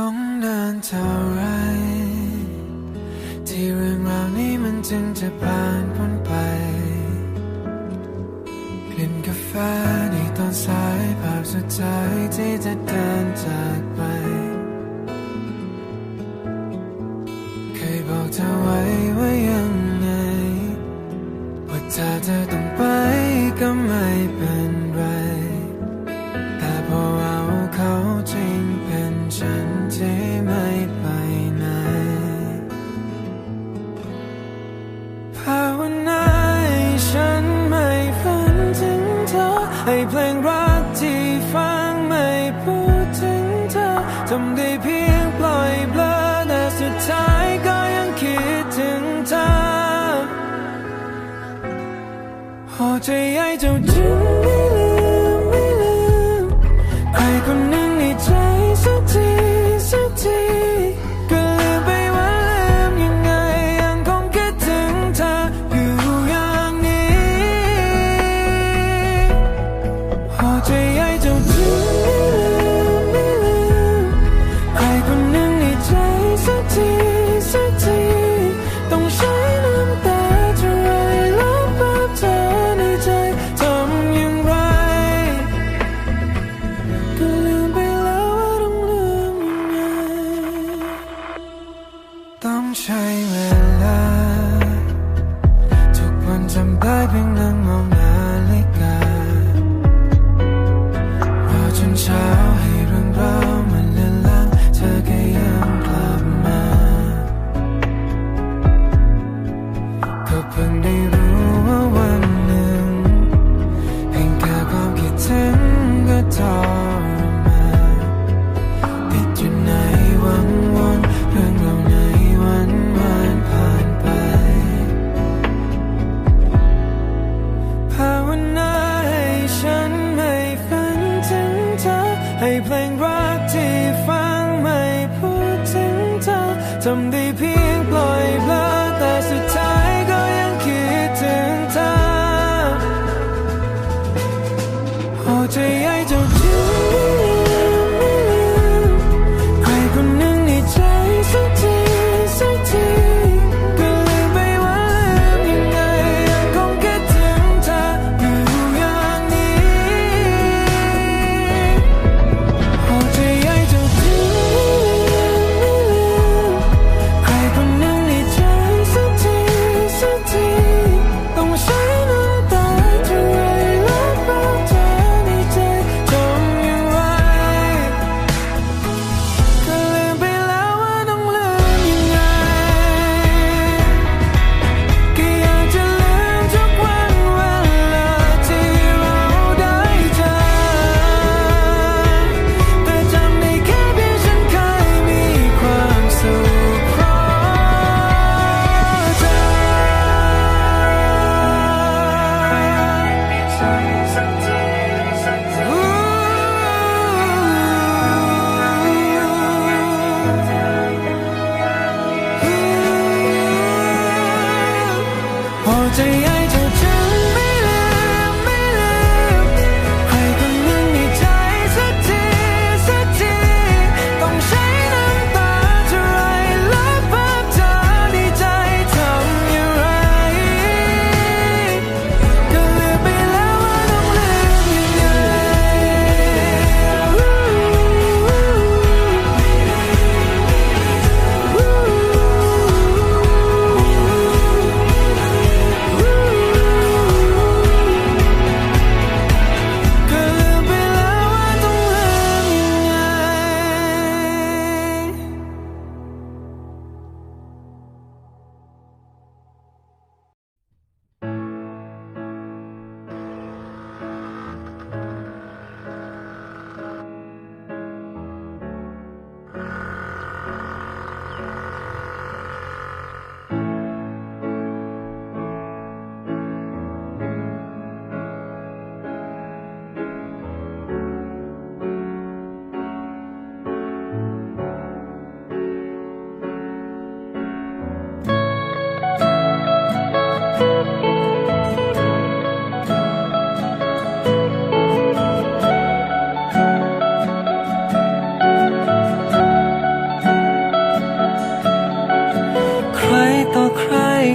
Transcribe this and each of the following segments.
ต้องเดินเท่าไร ที่เรื่องราวนี้มันจึงจะผ่านพ้นไป กลิ่นกาแฟในตอนสายภาพสุดท้ายที่จะเดินจากไป เคยบอกเธอไว้ว่ายังไง ว่าถ้าเธอต้องไปก็ไม่ไป ให้เพลงรักที่ฟังไม่พูดถึงเธอทำได้เพียงปล่อยเบลอแต่สุดท้ายก็ยังคิดถึงเธอหัวใจใหญ่เจ้าจึง Some day.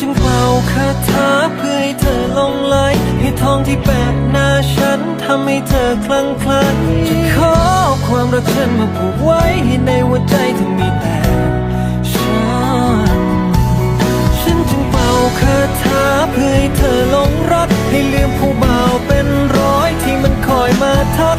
จึงเป่าคาถาเพื่อให้เธอลงไหลให้ทองที่แปะหน้าฉันทำให้เธอคลั่งไคล้จะขอความรักฉันมาผูกไว้ให้ในหัวใจเธอมีแต่ฉันฉันจึงเป่าคาถาเพื่อให้เธอลงรักให้ลืมผู้บ่าวเป็นร้อยที่มันคอยมาทัก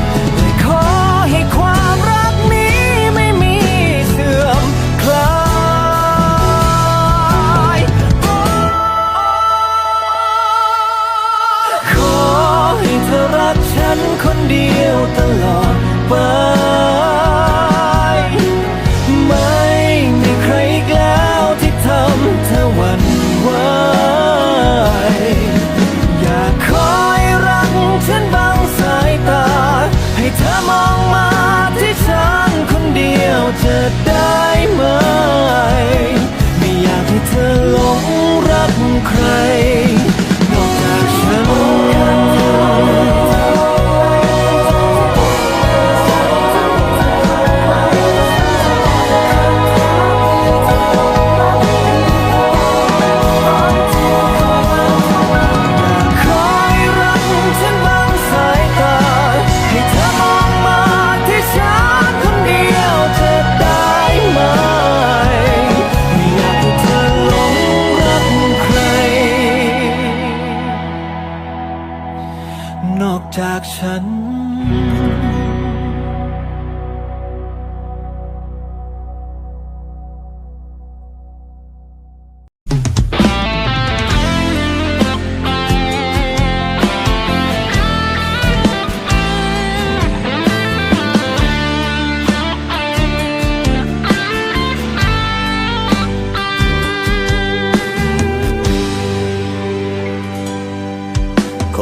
ฉัน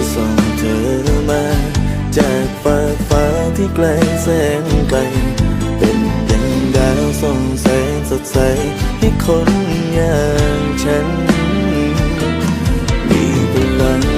ที่ส่งเธอมา จากฟ้าฟ้าที่ไกลแสนไกล เป็นดังดาวส่องแสงสดใสให้คนอย่างฉัน มีพลัง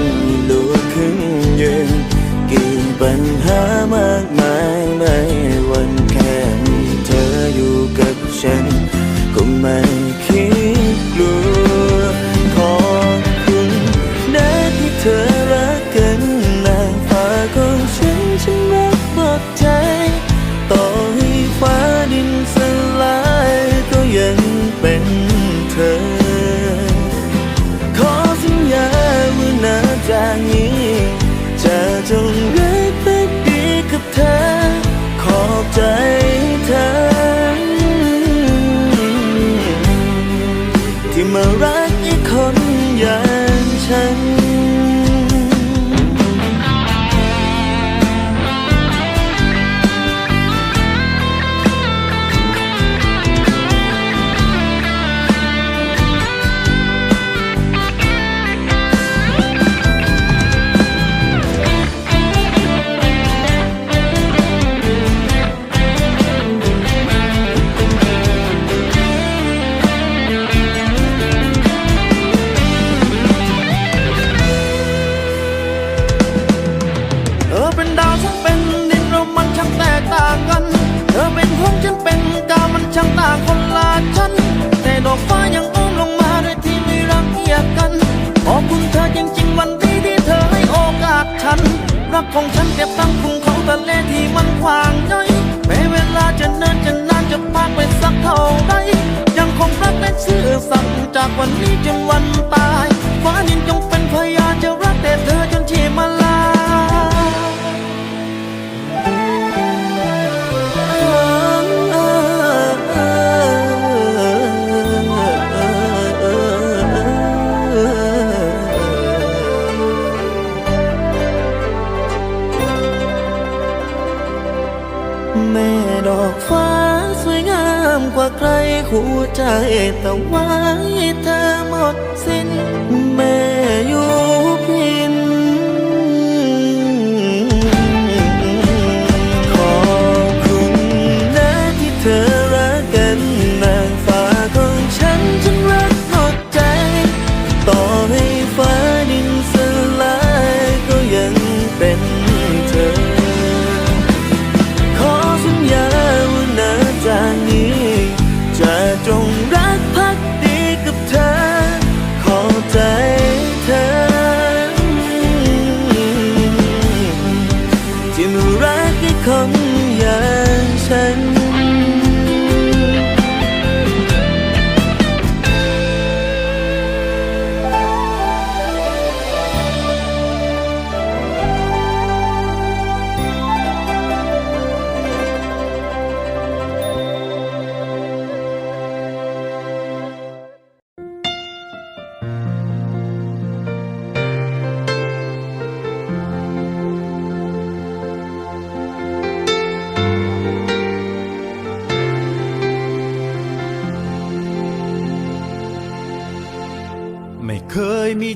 รักของฉันเก็บตั้งคุณของทะเลที่มันขวางย้อยแม้เวลาจะเนินจะนานจะพากไปสักเท่าใดยังคงรักและซื่อสัตย์จากวันนี้จนวันตายฟ้าดินจงเป็นพยานจะรักแต่เธอจนที่มา ดอกฟ้าสวยงามกว่าใครหัวใจแต่ไว้เธอหมดสิ้น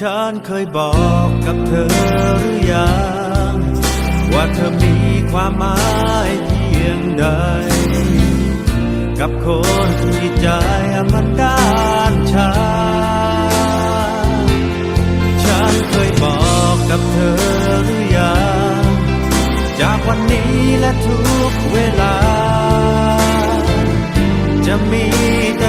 ฉันเคยบอกกับเธอหรือยัง ว่าเธอมีความหมายเพียงใด กับคนที่ใจมันด้านชาฉันเคยบอกกับเธอหรือยังจจากวันนี้และทุกเวลา จะมีแต่